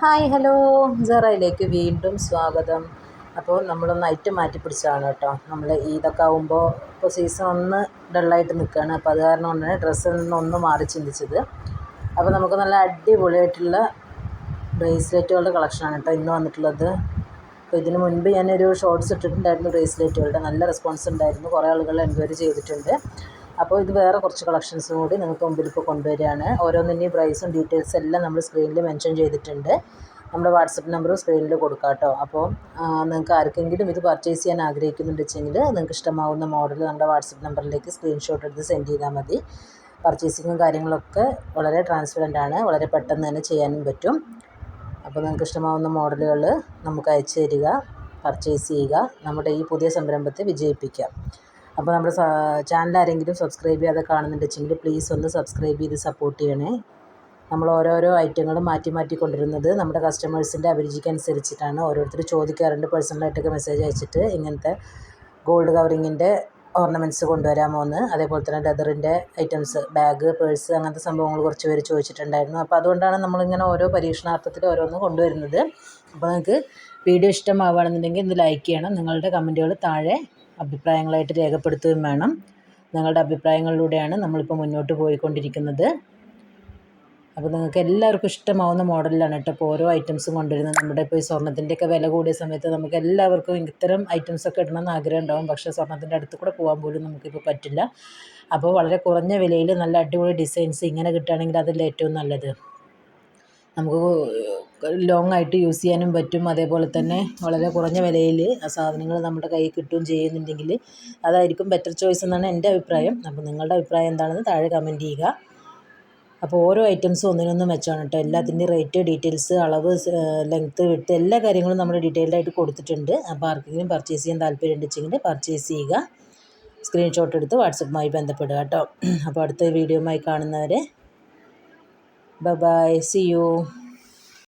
Hi hello. ജറയിലേക്ക് വീണ്ടും സ്വാഗതം. അപ്പോൾ നമ്മളൊന്ന് ഐറ്റം മാറ്റി പിടിച്ചതാണ് കേട്ടോ. നമ്മൾ ഈദൊക്കെ ആകുമ്പോൾ ഇപ്പോൾ സീസൺ ഒന്ന് ഡള്ളായിട്ട് നിൽക്കുകയാണ് അപ്പോൾ അത് കാരണം കൊണ്ടാണ് ഡ്രസ്സിൽ നിന്നൊന്ന് മാറി ചിന്തിച്ചത്. അപ്പോൾ നമുക്ക് നല്ല അടിപൊളിയായിട്ടുള്ള ബ്രേസ്ലെറ്റുകളുടെ കളക്ഷനാണ് കേട്ടോ ഇന്ന് വന്നിട്ടുള്ളത്. അപ്പോൾ ഇതിന് മുൻപ് ഞാനൊരു ഷോർട്ട്സ് ഇട്ടിട്ടുണ്ടായിരുന്നു ബ്രേസ്ലെറ്റുകളുടെ നല്ല റെസ്പോൺസ് ഉണ്ടായിരുന്നു. കുറേ ആളുകൾ എൻക്വയറി ചെയ്തിട്ടുണ്ട്. അപ്പോൾ ഇത് വേറെ കുറച്ച് കളക്ഷൻസും കൂടി നിങ്ങൾക്ക് മുമ്പിൽ ഇപ്പോൾ കൊണ്ടുവരികയാണ്. ഓരോന്നിന്റെയും പ്രൈസും ഡീറ്റെയിൽസ് എല്ലാം നമ്മൾ സ്ക്രീനിൽ മെൻഷൻ ചെയ്തിട്ടുണ്ട്. നമ്മുടെ വാട്സപ്പ് നമ്പറും സ്ക്രീനിൽ കൊടുക്കാം കേട്ടോ അപ്പോൾ നിങ്ങൾക്ക് ആർക്കെങ്കിലും ഇത് പർച്ചേസ് ചെയ്യാൻ ആഗ്രഹിക്കുന്നുണ്ട് വെച്ചെങ്കിൽ നിങ്ങൾക്ക് ഇഷ്ടമാവുന്ന മോഡൽ നമ്മുടെ വാട്സപ്പ് നമ്പറിലേക്ക് സ്ക്രീൻഷോട്ട് എടുത്ത് സെൻഡ് ചെയ്താൽ മതി. പർച്ചേസിങ്ങും കാര്യങ്ങളൊക്കെ വളരെ ട്രാൻസ്പെറന്റ് ആണ്. വളരെ പെട്ടെന്ന് തന്നെ ചെയ്യാനും പറ്റും. അപ്പോൾ നിങ്ങൾക്ക് ഇഷ്ടമാവുന്ന മോഡലുകൾ നമുക്ക് അയച്ചു തരിക പർച്ചേസ് ചെയ്യുക നമ്മുടെ ഈ പുതിയ സംരംഭത്തെ വിജയിപ്പിക്കാം. അപ്പോൾ നമ്മുടെ ചാനൽ ആരെങ്കിലും സബ്സ്ക്രൈബ് ചെയ്യാതെ കാണുന്നുണ്ടെങ്കിൽ പ്ലീസ് ഒന്ന് സബ്സ്ക്രൈബ് ചെയ്ത് സപ്പോർട്ട് ചെയ്യണേ. നമ്മൾ ഓരോരോ ഐറ്റങ്ങളും മാറ്റി മാറ്റി കൊണ്ടുവരുന്നത് നമ്മുടെ കസ്റ്റമേഴ്സിന്റെ അഭിരുചിക്ക് അനുസരിച്ചിട്ടാണ്. ഓരോരുത്തർ ചോദിക്കാറുണ്ട് പേഴ്സണലായിട്ടൊക്കെ മെസ്സേജ് അയച്ചിട്ട് ഇങ്ങനത്തെ ഗോൾഡ് കവറിങ്ങിന്റെ ഓർണമെന്റ്സ് കൊണ്ടുവരാമോ എന്ന്. അതേപോലെ തന്നെ ലെതറിന്റെ ഐറ്റംസ് ബാഗ് പേഴ്സ് അങ്ങനത്തെ സംഭവങ്ങൾ കുറച്ച് പേര് ചോദിച്ചിട്ടുണ്ടായിരുന്നു. അപ്പോൾ അതുകൊണ്ടാണ് നമ്മളിങ്ങനെ ഓരോ പരീക്ഷണാർത്ഥത്തിൽ ഓരോന്ന് കൊണ്ടുവരുന്നത്. അപ്പോൾ നിങ്ങൾക്ക് വീഡിയോ ഇഷ്ടമാവുകയാണെന്നുണ്ടെങ്കിൽ ഇത് ലൈക്ക് ചെയ്യണം. നിങ്ങളുടെ കമന്റുകൾ താഴെ അഭിപ്രായങ്ങളായിട്ട് രേഖപ്പെടുത്തുകയും വേണം. നിങ്ങളുടെ അഭിപ്രായങ്ങളിലൂടെയാണ് നമ്മളിപ്പോൾ മുന്നോട്ട് പോയിക്കൊണ്ടിരിക്കുന്നത്. അപ്പോൾ നിങ്ങൾക്ക് എല്ലാവർക്കും ഇഷ്ടമാവുന്ന മോഡലിലാണ് കേട്ടോ ഇപ്പോൾ ഓരോ ഐറ്റംസും കൊണ്ടുവരുന്നത്. നമ്മുടെ ഇപ്പോൾ ഈ സ്വർണത്തിന്റെയൊക്കെ വില കൂടിയ സമയത്ത് നമുക്ക് എല്ലാവർക്കും ഇത്തരം ഐറ്റംസൊക്കെ ഇടണമെന്ന് ആഗ്രഹം ഉണ്ടാവും. പക്ഷേ സ്വർണത്തിന്റെ അടുത്ത് കൂടെ പോകാൻ പോലും നമുക്കിപ്പോൾ പറ്റില്ല. അപ്പോൾ വളരെ കുറഞ്ഞ വിലയിൽ നല്ല അടിപൊളി ഡിസൈൻസ് ഇങ്ങനെ കിട്ടുകയാണെങ്കിൽ അതല്ലേ ഏറ്റവും നല്ലത്. നമുക്ക് ലോങ് ആയിട്ട് യൂസ് ചെയ്യാനും പറ്റും. അതേപോലെ തന്നെ വളരെ കുറഞ്ഞ വിലയിൽ ആ സാധനങ്ങൾ നമ്മുടെ കയ്യിൽ കിട്ടുകയും ചെയ്യുന്നുണ്ടെങ്കിൽ അതായിരിക്കും ബെറ്റർ ചോയ്സ് എന്നാണ് എന്റെ അഭിപ്രായം. അപ്പോൾ നിങ്ങളുടെ അഭിപ്രായം എന്താണെന്ന് താഴെ കമന്റ് ചെയ്യുക. അപ്പോൾ ഓരോ ഐറ്റംസും ഒന്നിനൊന്ന് മെച്ചമാണ് കേട്ടോ. എല്ലാത്തിന്റെയും റേറ്റ് ഡീറ്റെയിൽസ് അളവ് ലെങ്ത്ത് വിട്ട് എല്ലാ കാര്യങ്ങളും നമ്മൾ ഡീറ്റെയിൽഡ് ആയിട്ട് കൊടുത്തിട്ടുണ്ട്. അപ്പോൾ ആർക്കെങ്കിലും പർച്ചേസ് ചെയ്യാൻ താല്പര്യം ഉണ്ടെങ്കിൽ പർച്ചേസ് ചെയ്യുക. സ്ക്രീൻഷോട്ട് എടുത്ത് വാട്സപ്പുമായി ബന്ധപ്പെടുക കേട്ടോ. അപ്പോൾ അടുത്ത വീഡിയോയുമായി കാണുന്നവരെ ബൈ ബൈ സി യു